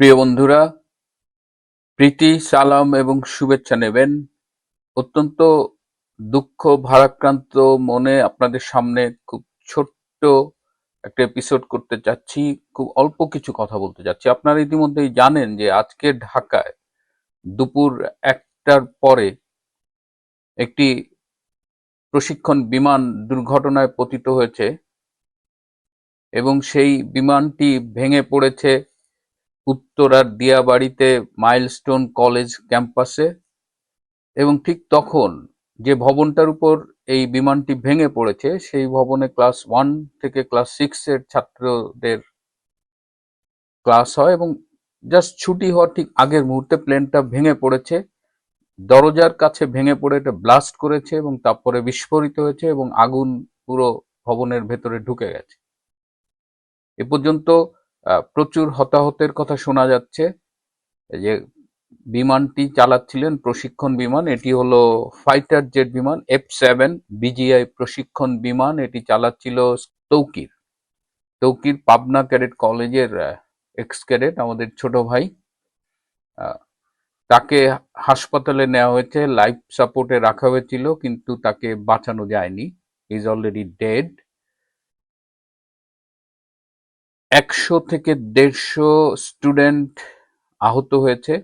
প্রিয় বন্ধুরা, প্রীতি, সালাম এবং শুভেচ্ছা নেবেন। অত্যন্ত দুঃখ, ভারাক্রান্ত মনে আপনাদের সামনে খুব ছোট্ট একটা এপিসোড করতে চাচ্ছি। খুব অল্প কিছু কথা বলতে চাচ্ছি। আপনারা ইতিমধ্যেই জানেন যে আজকে ঢাকায় দুপুর একটার পরে একটি প্রশিক্ষণ বিমান দুর্ঘটনায় পতিত হয়েছে এবং সেই বিমানটি ভেঙে পড়েছে। উত্তরার দিয়াবাড়িতে মাইলস্টোন কলেজ ক্যাম্পাসে এবং ঠিক তখন যে ভবনটার উপর এই বিমানটি ভেঙে পড়েছে, সেই ভবনে ক্লাস ওয়ান থেকে ক্লাস সিক্স এর ছাত্রদের ক্লাস হয় এবং জাস্ট ছুটি হওয়ার ঠিক আগের মুহূর্তে প্লেনটা ভেঙে পড়েছে। দরজার কাছে ভেঙে পড়ে এটা ব্লাস্ট করেছে এবং তারপরে বিস্ফোরিত হয়েছে এবং আগুন পুরো ভবনের ভেতরে ঢুকে গেছে। এ পর্যন্ত প্রচুর হতাহতের কথা শোনা যাচ্ছে। যে বিমানটি চালাচ্ছিলেন প্রশিক্ষণ বিমান, এটি হলো ফাইটার জেট বিমান এফ সেভেন বিজিআই প্রশিক্ষণ বিমান, এটি চালাচ্ছিল তৌকির। তৌকির পাবনা ক্যাডেট কলেজের এক্স ক্যাডেট আমাদের ছোট ভাই। তাকে হাসপাতালে নেওয়া হয়েছে, লাইফ সাপোর্টে রাখা হয়েছিল, কিন্তু তাকে বাঁচানো যায়নি। ইজ অলরেডি ডেড একশো থেকে দেড়শো স্টুডেন্ট আহত হয়েছে।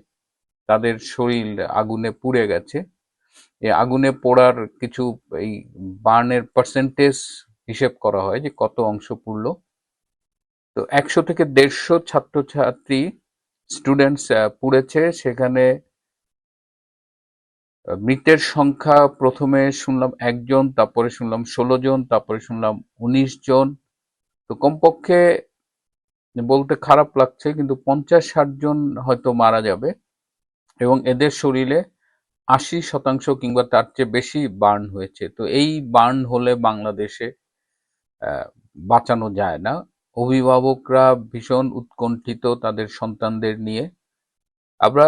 তাদের শরীর আগুনে পুড়ে গেছে। এই আগুনে পোড়ার কিছু এই বার্নের পার্সেন্টেজ হিসেব করা হয় যে কত অংশ পুড়লো। তো একশো থেকে দেড়শো ছাত্রছাত্রী স্টুডেন্টস পুড়েছে। সেখানে মৃতের সংখ্যা প্রথমে শুনলাম একজন, তারপরে শুনলাম ষোলো জন, তারপরে শুনলাম উনিশ জন। তো কমপক্ষে বলতে খারাপ লাগছে, কিন্তু পঞ্চাশ ষাট জন হয়তো মারা যাবে এবং এদের শরীরে আশি শতাংশ কিংবা তার চেয়ে বেশি বার্ন হয়েছে। তো এই বার্ন হলে বাংলাদেশে বাঁচানো যায় না। অভিভাবকরা ভীষণ উৎকণ্ঠিত তাদের সন্তানদের নিয়ে। আমরা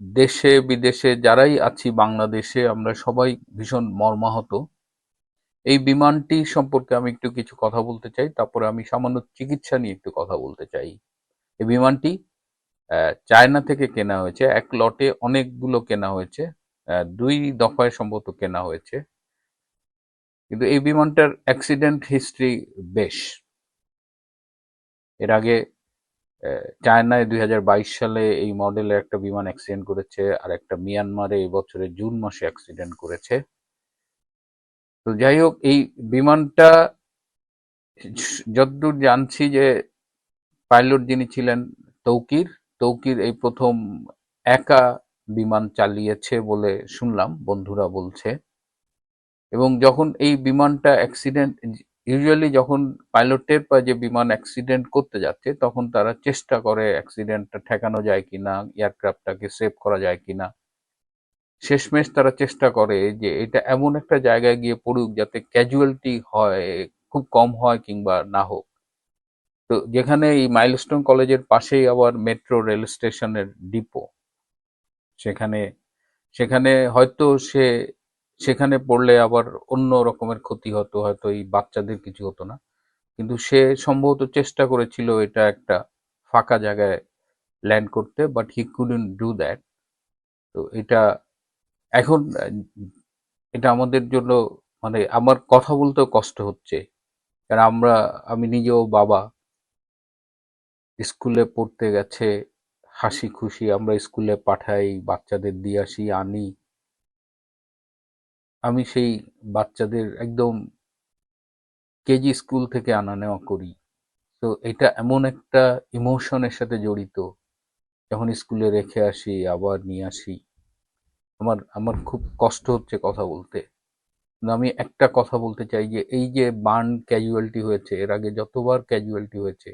দেশে বিদেশে যারাই আছি বাংলাদেশে, আমরা সবাই ভীষণ মর্মাহত। এই বিমানটি সম্পর্কে আমি একটু কিছু কথা বলতে চাই, তারপরে আমি সামান্য চিকিৎসা নিয়ে একটু কথা বলতে চাই। এই বিমানটি চায়না থেকে কেনা হয়েছে, এক লটে অনেকগুলো কেনা হয়েছে দুই দফায় সম্ভবত কেনা হয়েছে। কিন্তু এই বিমানটার অ্যাক্সিডেন্ট হিস্ট্রি বেশ। এর আগে চায়নায় দুই হাজার বাইশ সালে এই মডেলের একটা বিমান অ্যাক্সিডেন্ট করেছে, আর একটা মিয়ানমারে এই বছরের জুন মাসে অ্যাক্সিডেন্ট করেছে। তো যাই হোক এই বিমানটা যতদূর জানছি যে পাইলট যিনি ছিলেন তৌকির তৌকির এই প্রথম একা বিমান চালিয়েছে বলে শুনলাম, বন্ধুরা বলছে। এবং যখন এই বিমানটা অ্যাক্সিডেন্ট ইউজুয়ালি যখন পাইলটের পা যে বিমান অ্যাক্সিডেন্ট করতে যাচ্ছে, তখন তারা চেষ্টা করে অ্যাক্সিডেন্টটা ঠেকানো যায় কিনা এয়ারক্রাফটটাকে সেভ করা যায় কিনা। শেষমেশ তারা চেষ্টা করে যে এটা এমন একটা জায়গায় গিয়ে পড়ুক যাতে ক্যাজুয়ালিটি হয়, খুব কম হয় কিংবা না হোক। তো যেখানে এই মাইলস্টোন কলেজের পাশেই আবার মেট্রো রেল স্টেশনের ডিপো সেখানে সেখানে হয়তো সে, সেখানে পড়লে আবার অন্য রকমের ক্ষতি হতো, হয়তো এই বাচ্চাদের কিছু হতো না। কিন্তু সে সম্ভবত চেষ্টা করেছিল এটা একটা ফাঁকা জায়গায় ল্যান্ড করতে but he couldn't do that তো এটা এখন এটা আমাদের জন্য মানে আমার কথা বলতেও কষ্ট হচ্ছে। কারণ আমরা, আমি নিজেও বাবা। স্কুলে পড়তে গেছে, হাসি খুশি আমরা স্কুলে পাঠাই, বাচ্চাদের দিয়ে আসি, আনি। আমি সেই বাচ্চাদের একদম কেজি স্কুল থেকে আনা নেওয়া করি। তো এটা এমন একটা ইমোশনের সাথে জড়িত। যখন স্কুলে রেখে আসি, আবার নিয়ে আসি। আমার আমার খুব কষ্ট হচ্ছে কথা বলতে। আমি একটা কথা বলতে চাই যে, এই যে বার্ন ক্যাজুয়ালিটি হয়েছে, এর আগে যতবার ক্যাজুয়ালিটি হয়েছে,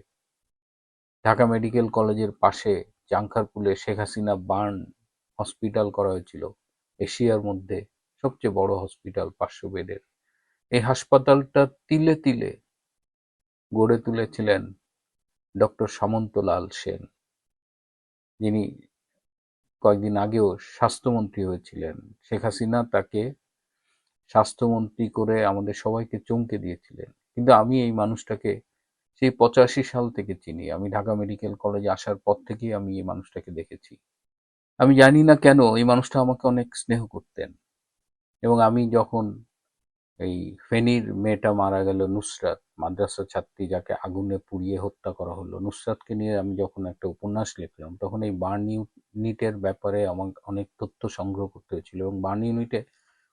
ঢাকা মেডিকেল কলেজের পাশে জাংখারপুলে শেখ হাসিনা বার্ন হসপিটাল করা হয়েছিল, এশিয়ার মধ্যে সবচেয়ে বড় হসপিটাল পাঁচশো বেডের। এই হাসপাতালটা তিলে তিলে গড়ে তুলেছিলেন ডক্টর সামন্তলাল সেন, যিনি কয়েকদিন আগেও স্বাস্থ্যমন্ত্রী হয়েছিলেন। শেখ হাসিনা তাকে স্বাস্থ্যমন্ত্রী করে আমাদের সবাইকে চমকে দিয়েছিলেন। কিন্তু আমি এই মানুষটাকে সেই পঁচাশি সাল থেকে চিনি। আমি ঢাকা মেডিকেল কলেজে আসার পর থেকেই আমি এই মানুষটাকে দেখেছি। আমি জানি না কেন এই মানুষটা আমাকে অনেক স্নেহ করতেন। এবং আমি যখন এই ফেনীর মেয়েটা মারা গেল নুসরাত। মাদ্রাসা ছাত্রী যাকে আগুনে পুড়িয়ে হত্যা করা হলো। নুসরাতকে নিয়ে আমি যখন একটা উপন্যাস লিখলাম, তখন এই বার্ন ইউনিটের ব্যাপারে আমাকে অনেক তথ্য সংগ্রহ করতে হয়েছিল এবং বার্ন ইউনিটে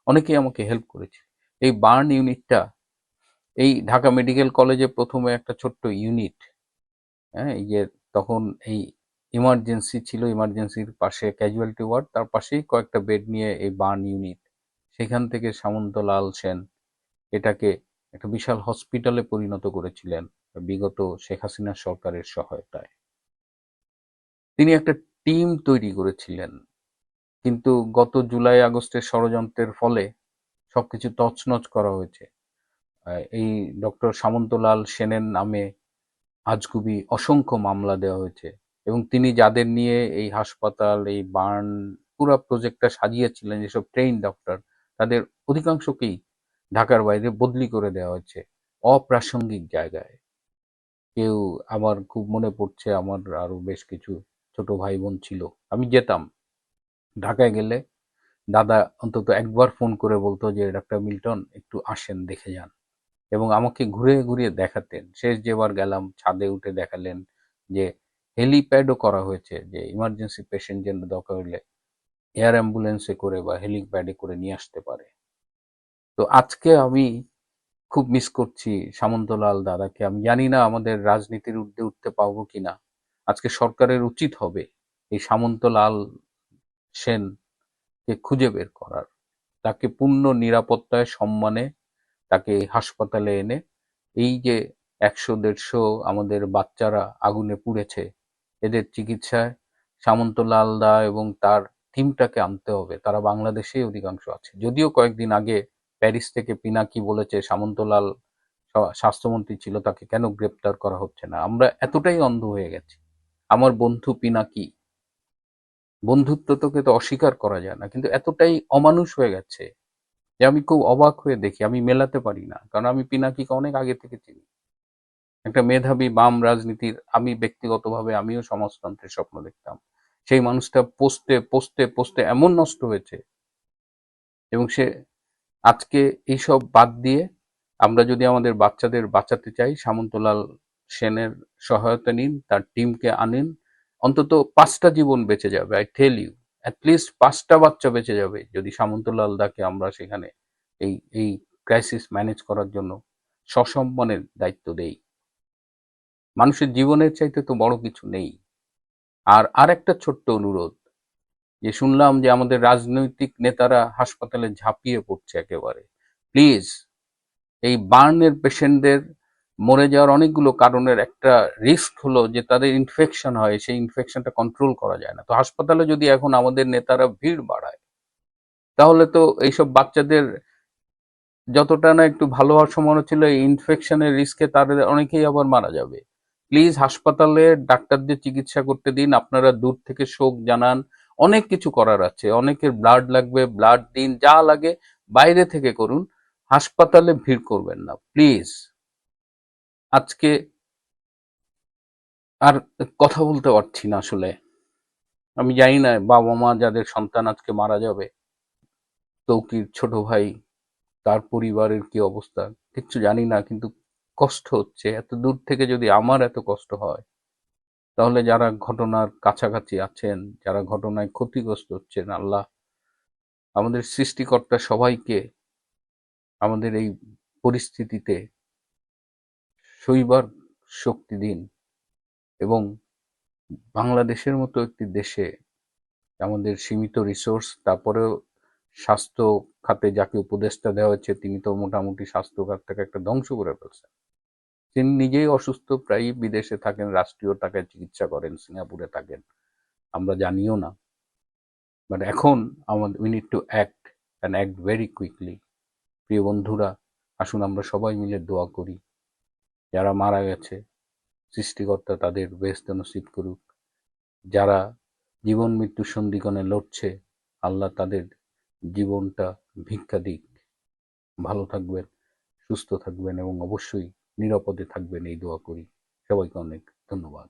অনেকেই আমাকে হেল্প করেছে। এই বার্ন ইউনিটটা এই ঢাকা মেডিকেল কলেজে প্রথমে একটা ছোট্ট ইউনিট হ্যাঁ এই যে তখন এই ইমার্জেন্সি ছিল ইমার্জেন্সির পাশে ক্যাজুয়ালিটি ওয়ার্ড তার পাশেই কয়েকটা বেড নিয়ে এই বার্ন ইউনিট সেখান থেকে সামন্তলাল সেন এটাকে একটা বিশাল হসপিটালে পরিণত করেছিলেন বিগত শেখ হাসিনা সরকারের সহায়তায়। তিনি একটা টিম তৈরি করেছিলেন, কিন্তু গত জুলাই আগস্টের ষড়যন্ত্রের ফলে সবকিছু তছনছ করা হয়েছে। এই ডক্টর সামন্তলাল সেনের নামে আজগুবি অসংখ্য মামলা দেওয়া হয়েছে এবং তিনি যাদের নিয়ে এই হাসপাতাল, এই বার্ন পুরো প্রজেক্টটা সাজিয়েছিলেন, যেসব ট্রেন ডক্টর তাদের অধিকাংশকেই ঢাকার বাইরে বদলি করে দেওয়া হয়েছে অপ্রাসঙ্গিক জায়গায়। কেউ আমার খুব মনে পড়ছে, আমার আরও বেশ কিছু ছোট ভাই বোন ছিল। আমি যেতাম। ঢাকায় গেলে দাদা অন্তত একবার ফোন করে বলতো যে, ডাক্তার মিল্টন, একটু আসেন, দেখে যান। এবং আমাকে ঘুরে ঘুরিয়ে দেখাতেন। শেষ যেবার গেলাম, ছাদে উঠে দেখালেন যে, হেলিপ্যাডও করা হয়েছে, যে ইমার্জেন্সি পেশেন্ট যেন দরকার হলে এয়ার অ্যাম্বুলেন্সে করে বা হেলিপ্যাডে করে নিয়ে আসতে পারে। তো আজকে আমি খুব মিস করছি সামন্তলাল দাদাকে। আমি জানি না আমাদের রাজনীতির ঊর্ধ্বে উঠতে পারব কিনা। আজকে সরকারের উচিত হবে এই সামন্তলাল সেনকে খুঁজে বের করার। তাকে পূর্ণ নিরাপত্তায়, সম্মানে তাকে হাসপাতালে এনে এই যে একশো, দেড়শো আমাদের বাচ্চারা আগুনে পুড়েছে, এদের চিকিৎসায় সামন্তলাল দা এবং তার টিমটাকে আনতে হবে। তারা বাংলাদেশেই অধিকাংশ আছে। যদিও কয়েকদিন আগে প্যারিস থেকে পিনাকি বলেছে, সামন্তলাল স্বাস্থ্যমন্ত্রী ছিল, তাকে কেন গ্রেপ্তার করা হচ্ছে না? আমরা এতটাই অন্ধ হয়ে গেছি। আমার বন্ধু পিনাকি, বন্ধুত্ব তোকে তো অস্বীকার করা যায় না, কিন্তু এতটাই অমানুষ হয়ে গেছে যে আমি খুব অবাক হয়ে দেখি, আমি মেলাতে পারি না, কারণ আমি পিনাকিকে অনেক আগে থেকে চিনি। একটা মেধাবী বাম রাজনীতির আমি ব্যক্তিগতভাবে আমিও সমাজতন্ত্রের স্বপ্ন দেখতাম। সেই মানুষটা পোস্টে পোস্টে পোস্টে এমন নষ্ট হয়েছে। এবং সে আজকে এইসব বাদ দিয়ে আমরা যদি আমাদের বাচ্চাদের বাঁচাতে চাই, সামন্তলাল সেনের সহায়তা নিন, তার টিমকে আনেন, অন্তত পাঁচটা জীবন বেঁচে যাবে আই টেল ইউ অ্যাটলিস্ট পাঁচটা বাচ্চা বেঁচে যাবে যদি সামন্তলাল দাকে আমরা সেখানে এই এই ক্রাইসিস ম্যানেজ করার জন্য সসম্মানের দায়িত্ব দেই। মানুষের জীবনের চাইতে তো বড় কিছু নেই। আর আরেকটা ছোট্ট অনুরোধ, যে শুনলাম যে আমাদের রাজনৈতিক নেতারা হাসপাতালে ঝাঁপিয়ে পড়ছে একেবারে। প্লিজ, এই বার্নের পেশেন্টদের মরে যাওয়ার অনেকগুলো কারণের একটা রিস্ক হলো যে তাদের ইনফেকশন হয়, সেই ইনফেকশনটা কন্ট্রোল করা যায় না। তো হাসপাতালে যদি এখন আমাদের নেতারা ভিড় বাড়ায়, তাহলে তো এইসব বাচ্চাদের যতটা না একটু ভালো হওয়ার সম্ভাবনা ছিল, এই ইনফেকশনের রিস্কে তাদের অনেকেই আবার মারা যাবে। প্লিজ হাসপাতালে ডাক্তারদের চিকিৎসা করতে দিন। আপনারা দূর থেকে শোক জানান। অনেক কিছু করার আছে। অনেকের ব্লাড লাগবে ব্লাড দিন, যা লাগে বাইরে থেকে করুন। হাসপাতালে ভিড় করবেন না, প্লিজ। আজকে আর কথা বলতে পারছি না আসলে। আমি জানি না বাবা মা যাদের সন্তান আজকে মারা যাবে তৌকির ছোট ভাই, তার পরিবারের কি অবস্থা, কিচ্ছু জানি না, কিন্তু কষ্ট হচ্ছে, এত দূর থেকে যদি আমার এত কষ্ট হয়, তাহলে যারা ঘটনার কাছাকাছি আছেন, যারা ঘটনায় ক্ষতিগ্রস্ত হচ্ছেন, আল্লাহ আমাদের সৃষ্টিকর্তা সবাইকে আমাদের এই পরিস্থিতিতে সইবার শক্তি দিন এবং বাংলাদেশের মতো একটি দেশে আমাদের সীমিত রিসোর্স তারপরেও স্বাস্থ্য খাতে যাকে উপদেষ্টা দেওয়া হচ্ছে তিনি তো মোটামুটি স্বাস্থ্য খাতটাকে একটা ধ্বংস করে ফেলছেন। তিনি নিজেই অসুস্থ, প্রায়ই বিদেশে থাকেন, রাষ্ট্রীয় টাকায় চিকিৎসা করেন, সিঙ্গাপুরে থাকেন। আমরা জানিও না। বাট এখন আমাদের we need to act and act very quickly প্রিয় বন্ধুরা, আসুন আমরা সবাই মিলে দোয়া করি। যারা মারা গেছে, সৃষ্টিকর্তা তাদের বেস্ত নসিব করুক। যারা জীবন মৃত্যু সন্ধিকণে লড়ছে, আল্লাহ তাদের জীবনটা ভিক্ষা দিক। ভালো থাকবেন, সুস্থ থাকবেন এবং অবশ্যই নিরাপদে থাকবেন এই দোয়া করি। সবাইকে অনেক ধন্যবাদ।